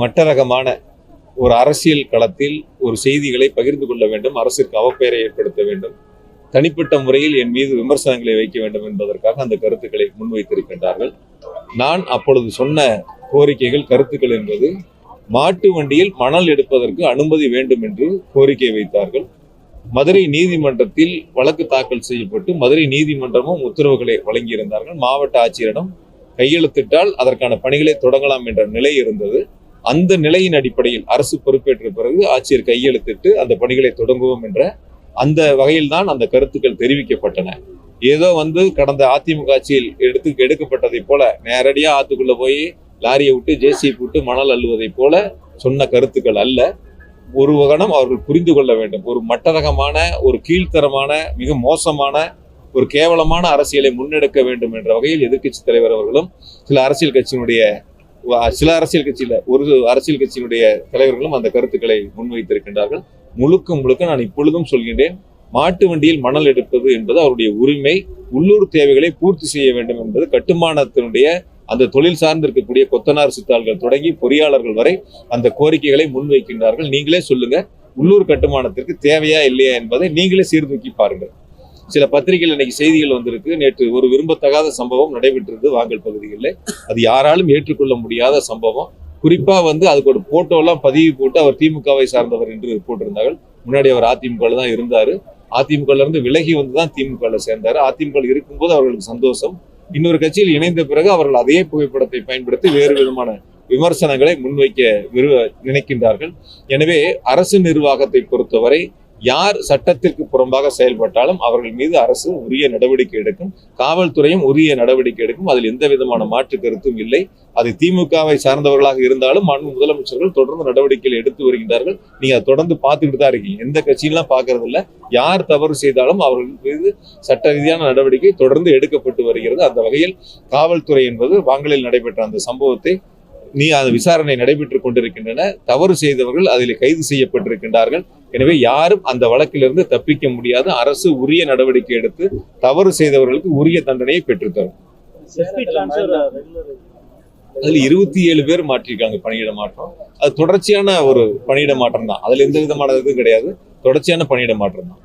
மட்டரகமான ஒரு அரசியல் களத்தில் ஒரு செய்திகளை பகிர்ந்து கொள்ள வேண்டும் அரசிற்கு அவப்பெயரை ஏற்படுத்த வேண்டும். தனிப்பட்ட முறையில் என் மீது விமர்சனங்களை வைக்க வேண்டும் என்பதற்காக அந்த கருத்துக்களை முன்வைத்திருக்கின்றார்கள். நான் அப்பொழுது சொன்ன கோரிக்கைகள் கருத்துக்கள் என்பது மாட்டு வண்டியில் மணல் எடுப்பதற்கு அனுமதி வேண்டும் என்று கோரிக்கை வைத்தார்கள். மதுரை நீதிமன்றத்தில் வழக்கு தாக்கல் செய்யப்பட்டு மதுரை நீதிமன்றமும் உத்தரவுகளை வழங்கியிருந்தார்கள். மாவட்ட ஆட்சியரிடம் கையெழுத்திட்டால் அதற்கான பணிகளை தொடங்கலாம் என்ற நிலை இருந்தது. அந்த நிலையின் அடிப்படையில் அரசு பொறுப்பேற்ற பிறகு ஆட்சியர் கையெழுத்திட்டு அந்த பணிகளை தொடங்குவோம் என்ற அந்த வகையில்தான் அந்த கருத்துக்கள் தெரிவிக்கப்பட்டன. ஏதோ வந்து கடந்த அதிமுக ஆட்சியில் எடுத்து எடுக்கப்பட்டதை போல நேரடியாக ஆற்றுக்குள்ளே போய் லாரியை விட்டு ஜேசிபி விட்டு மணல் அள்ளுவதைப் போல சொன்ன கருத்துக்கள் அல்ல. ஒரு கணம் அவர்கள் புரிந்து கொள்ள வேண்டும். ஒரு மட்டரகமான ஒரு கீழ்த்தரமான மிக மோசமான ஒரு கேவலமான அரசியலை முன்னெடுக்க வேண்டும் என்ற வகையில் எதிர்க்கட்சி தலைவர் அவர்களும் சில அரசியல் கட்சியினுடைய சில அரசியல் கட்சியில ஒரு அரசியல் கட்சியினுடைய தலைவர்களும் அந்த கருத்துக்களை முன்வைத்திருக்கின்றார்கள். முழுக்க முழுக்க நான் இப்பொழுதும் சொல்கின்றேன் மாட்டு வண்டியில் மணல் எடுப்பது என்பது அவருடைய உரிமை உள்ளூர் தேவைகளை பூர்த்தி செய்ய வேண்டும் என்பது கட்டுமானத்தினுடைய அந்த தொழில் சார்ந்து இருக்கக்கூடிய கொத்தனார் சித்தாள்கள் தொடங்கி பொறியாளர்கள் வரை அந்த கோரிக்கைகளை முன்வைக்கின்றார்கள். நீங்களே சொல்லுங்க உள்ளூர் கட்டுமானத்திற்கு தேவையா இல்லையா என்பதை நீங்களே சீர்தூக்கி பாருங்கள். சில பத்திரிகைகள் இன்னைக்கு செய்திகள் வந்திருக்கு. நேற்று ஒரு விரும்பத்தகாத சம்பவம் நடைபெற்றது வாங்கல் பகுதிகளில். அது யாராலும் ஏற்றுக்கொள்ள முடியாத சம்பவம். குறிப்பாக வந்து அதுக்கு ஒரு போட்டோலாம் பதிவு போட்டு அவர் திமுகவை சார்ந்தவர் என்று போட்டிருந்தார்கள். முன்னாடி அவர் அதிமுக தான் இருந்தார். அதிமுகலேருந்து விலகி வந்து தான் திமுகவில் சேர்ந்தார். அதிமுக இருக்கும்போது அவர்களுக்கு சந்தோஷம். இன்னொரு கட்சியில் இணைந்த பிறகு அவர்கள் அதே புகைப்படத்தை பயன்படுத்தி வேறு விதமான விமர்சனங்களை முன்வைக்க விரு- நினைக்கின்றார்கள். எனவே அரசு நிர்வாகத்தை பொறுத்தவரை யார் சட்டத்திற்கு புறம்பாக செயல்பட்டாலும் அவர்கள் மீது அரசு உரிய நடவடிக்கை எடுக்கும் காவல்துறையும் உரிய நடவடிக்கை எடுக்கும். அதில் எந்த விதமான மாற்று கருத்தும் இல்லை. அது திமுகவை சார்ந்தவர்களாக இருந்தாலும் மாண்பு முதலமைச்சர்கள் தொடர்ந்து நடவடிக்கைகள் எடுத்து வருகின்றார்கள். நீங்க தொடர்ந்து பார்த்துக்கிட்டு தான் இருக்கீங்க. எந்த கட்சியெல்லாம் பார்க்கறது இல்லை யார் தவறு செய்தாலும் அவர்கள் மீது சட்ட ரீதியான நடவடிக்கை தொடர்ந்து எடுக்கப்பட்டு வருகிறது. அந்த வகையில் காவல்துறை என்பது வாங்கலில் நடைபெற்ற அந்த சம்பவத்தை நீ அந்த விசாரணை நடைபெற்றுக் கொண்டிருக்கின்றன தவறு செய்தவர்கள் அதில் கைது செய்யப்பட்டிருக்கின்றார்கள். எனவே யாரும் அந்த வழக்கிலிருந்து தப்பிக்க முடியாது. அரசு உரிய நடவடிக்கை எடுத்து தவறு செய்தவர்களுக்கு உரிய தண்டனையை பெற்றுத்தரும். அதில் இருபத்தி ஏழு பேர் மாற்றிருக்காங்க பணியிட மாற்றம். அது தொடர்ச்சியான ஒரு பணியிட மாற்றம் தான் அதுல எந்த விதமான இதுவும் கிடையாது. தொடர்ச்சியான பணியிட மாற்றம் தான்